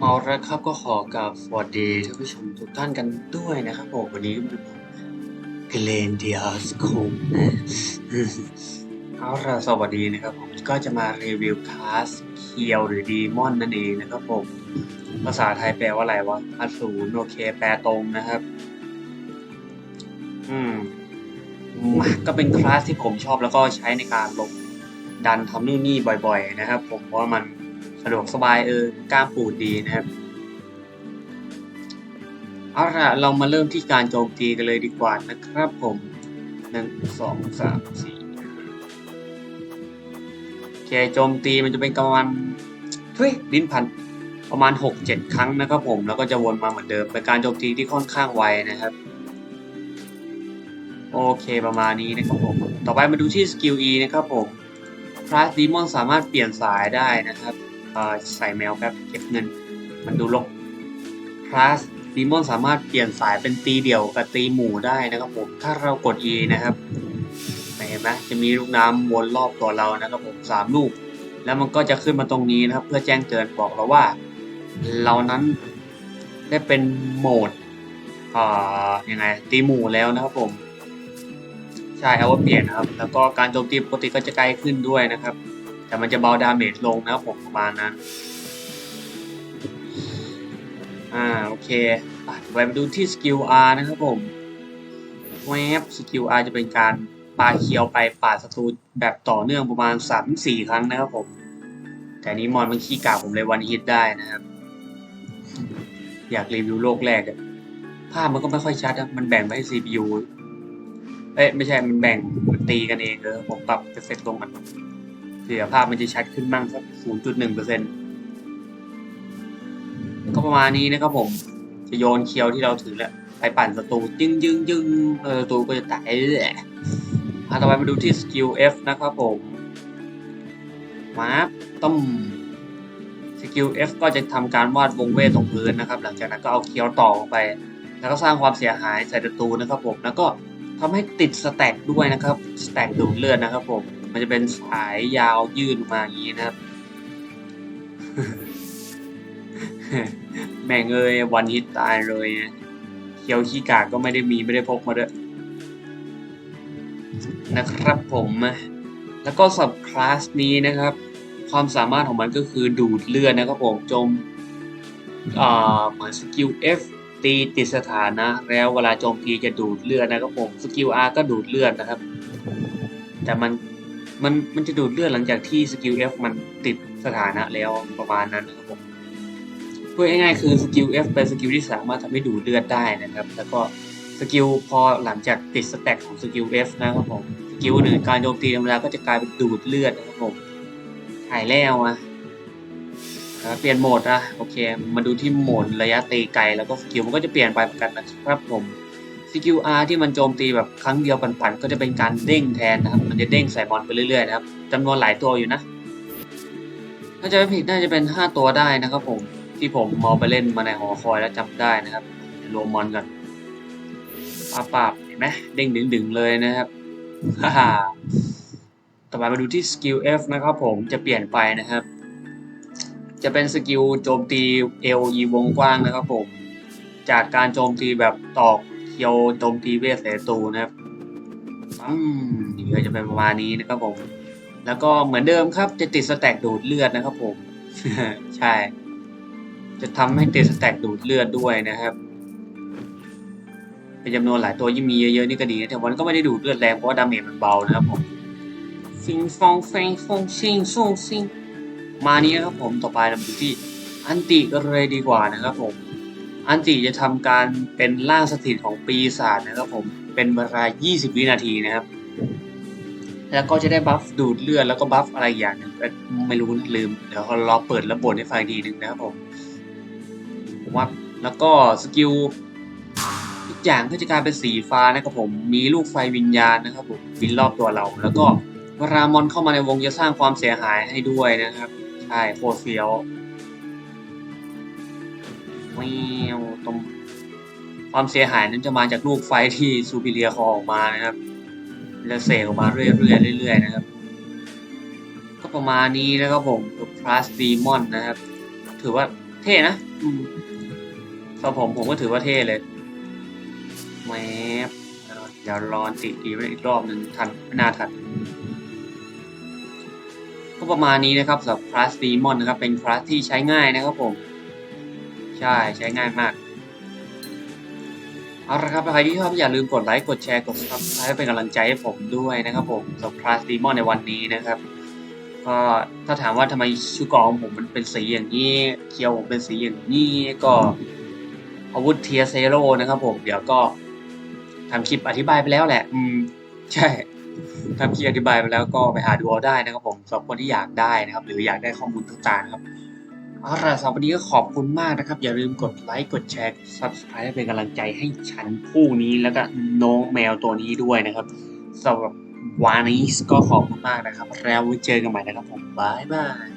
เอาละครับก็ขอกราบสวัสดีท่านผู้ชมทุกท่านกันด้วยนะครับผมวันนี้มันเกลนเดียสคงนะเอาละสวัสดีนะครับผมก็จะมารีวิวคลาสเคียวหรือดีมอนนั่นเองนะครับผมภาษาไทยแปลว่าอะไรวะอสูรโอเคแปลตรงนะครับ อืมมาก็เป็นคลาสที่ผมชอบแล้วก็ใช้ในการลงดันทำนู่นนี่บ่อย ๆ นะครับ ผมเพราะว่ามัน สะดวกสบายเออกล้ามปูดดีนะครับเอาละเรามาเริ่มที่การโจมตีกันเลยดีกว่านะครับผมหนึ่งสองสามสี่โอเคโจมตีมันจะเป็นประมาณเฮ้ยลิ้นพันประมาณหกเจ็ดครั้งนะครับผมแล้วก็จะวนมาเหมือนเดิมเป็นการโจมตีที่ค่อนข้างไวนะครับ โอเคประมาณนี้นะครับผม ต่อไปมาดูที่สกิล E นะครับผมคลาสดีมอนสามารถเปลี่ยนสายได้นะครับเอ่อ ใส่แมวแป๊บเก็บเงิน มันดูลกคลาสดีมอนสามารถเปลี่ยนสายเป็นตีเดี่ยวกับตีหมู่ได้นะครับผม ถ้าเรากด E นะครับเห็นไหมจะมีลูกน้ำวนรอบตัวเรานะครับผมสามลูก แล้วมันก็จะขึ้นมาตรงนี้นะครับ เพื่อแจ้งเตือนบอกเราว่า เรานั้นได้เป็นโหมดอ่อยังไงตีหมู่แล้วนะครับผมใช่เอาว่าเปลี่ยนนะครับ แล้วก็การโจมตีปกติก็จะใกล้ขึ้นด้วยนะครับ แต่มันจะเบาดาเมจลงนะครับผมประมาณนั้น อ่าโอเคไปมาดูที่สกิล R นะครับผมแวบสกิล R จะเป็นการปาเคียวไปปาศัตรูแบบต่อเนื่องประมาณ 3-4 ครั้งนะครับผม แต่นี้มอนมันขี้กากผมเลยวันฮิตได้นะครับ อยากรีวิวโลกแรกภาพมันก็ไม่ค่อยชัดอะมันแบ่งไปให้ CPU เอ้ยไม่ใช่มันแบ่งมันตีกันเองเออผมปรับเอฟเฟกต์ตรงมัน เดี๋ยภาพมันจะชัดขึ้นบ้างสัก 0.1เปอร์เซ็นต์ก็ประมาณนี้นะครับผม จะโยนเคียวที่เราถือแหละไปปั่นศัตรูยึงยึงยึงศัตรูก็จะตายแหละต่อไปมาดูที่สกิล F นะครับผมมาต้มสกิล F ก็จะทำการวาดวงเวทตรงพื้นนะครับ หลังจากนั้นก็เอาเคียวต่อลงไป แล้วก็สร้างความเสียหายใส่ศัตรูนะครับผม แล้วก็ทำให้ติดสแต็กด้วยนะครับ สแต็กดูดเลือดนะครับผม มันจะเป็นสายยาวยืดมาอย่างนี้นะครับแม่งเอ้ยวันฮิตตายเลยเคียวขี้กากก็ไม่ได้มีไม่ได้พกมาด้วยนะครับผมแล้วก็สับคลาสนี้นะครับ ความสามารถของมันก็คือดูดเลือดนะครับผมจมเหมือนสกิล F ตีติดสถานะ แล้วเวลาโจมตีจะดูดเลือดนะครับผมสกิล R ก็ดูดเลือดนะครับ แต่มัน มันมันจะดูดเลือดหลังจากที่สกิล F มันติดสถานะแล้วประมาณนั้นนะครับผมพูดง่ายๆคือสกิล F เป็นสกิลที่สามารถทำให้ดูดเลือดได้นะครับ แล้วก็สกิลพอหลังจากติดสแต็กของสกิล F นะครับผมสกิลหนึ่งการโจมตีธรรมดาก็จะกลายเป็นดูดเลือดนะครับผมถ่ายแล้วอะอ่าเปลี่ยนโหมดนะโอเค มาดูที่โหมดระยะตีไกลแล้วก็สกิลมันก็จะเปลี่ยนไปเหมือนกันนะครับผม สกิล R ที่มันโจมตีแบบครั้งเดียวปั่นๆก็จะเป็นการเด้งแทนนะครับ มันจะเด้งใส่บอลไปเรื่อยๆนะครับจำนวนหลายตัวอยู่นะ ถ้าจะไม่ผิดน่าจะเป็น 5 ตัวได้นะครับผมที่ผมมองไปเล่นมาในหอคอยแล้วจำได้นะครับรวมมอนกันปาปาบเห็นไหมเด้งดึงๆเลยนะครับฮ่าต่อไปมาดูที่สกิล F นะครับผมจะเปลี่ยนไปนะครับ จะเป็นสกิลโจมตีเอลยีวงกว้างนะครับผม จากการโจมตีแบบตอก เคียวโจมตีเวทเสตูนะครับอืมนี่ก็จะเป็นประมาณนี้นะครับผม แล้วก็เหมือนเดิมครับ จะติดสแต็กดูดเลือดนะครับผม ใช่ จะทำให้ติดสแต็กดูดเลือดด้วยนะครับ เป็นจำนวนหลายตัวยิ่งมีเยอะๆนี่ก็ดีนะแต่วันก็ไม่ได้ดูดเลือดแรงเพราะว่าดาเมจมันเบานะครับผมฟิงฟองเฟงฟงซิงซ่งซิงมานี้นะครับผมต่อไปเราดูที่อันติก็เลยดีกว่านะครับผม อันติจะทำการเป็นร่างสถิตของปีศาจนะครับผม เป็นเวลา 20 วินาทีนะครับ แล้วก็จะได้บัฟดูดเลือดแล้วก็บัฟอะไรอย่างหนึงไม่รู้ลืม เดี๋ยวเขาล็อเปิดระบบให้ฟังอีกทีหนึ่งนะครับผมวับแล้วก็สกิลทุกอย่างก็จะกลายเป็นสีฟ้านะครับผม มีลูกไฟวิญญาณนะครับผมบินรอบตัวเรา แล้วก็เวลามอนเข้ามาในวงจะสร้างความเสียหายให้ด้วยนะครับ ใช่โคตรเฟี้ยว แมวตรงความเสียหายนั้นจะมาจากลูกไฟที่ซูปิเรียคอออกมานะครับ แล้วเสกออกมาเรื่อยๆเรื่อยๆนะครับ ก็ประมาณนี้นะครับผมกับ plus demon นะครับ ถือว่าเท่นะสำหรับผมผมก็ถือว่าเท่เลยแมปเดี๋ยวรอติอีกอีกรอบหนึ่งทันไม่น่าทันก็ประมาณนี้นะครับสำหรับคลาสดีมอนนะครับ เป็นคลาสที่ใช้ง่ายนะครับผม ใช่ใช้ง่ายมาก เอาละครับใครที่ชอบอย่าลืมกดไลค์กดแชร์กด subscribe เป็นกำลังใจให้ผมด้วยนะครับผมสำหรับคลาสดีมอนในวันนี้นะครับ ก็ถ้าถามว่าทำไมชุดกองผมมันเป็นสีอย่างนี้เคียวผมเป็นสีอย่างนี้ก็อาวุธเทียเซโร่นะครับผมเดี๋ยวก็ทำคลิปอธิบายไปแล้วแหละ อืม ใช่ทำคลิปอธิบายไปแล้วก็ไปหาดูเอาได้นะครับผมสำหรับคนที่อยากได้นะครับ หรืออยากได้ข้อมูลต่างๆครับ เอาล่ะสำหรับวันนี้ก็ขอบคุณมากนะครับ อย่าลืมกดไลค์กดแชร์ subscribe เป็นกำลังใจให้ฉันผู้นี้แล้วก็น้องแมวตัวนี้ด้วยนะครับสำหรับวันนี้ก็ขอบคุณมากนะครับ แล้วไว้เจอกันใหม่นะครับผมบายบาย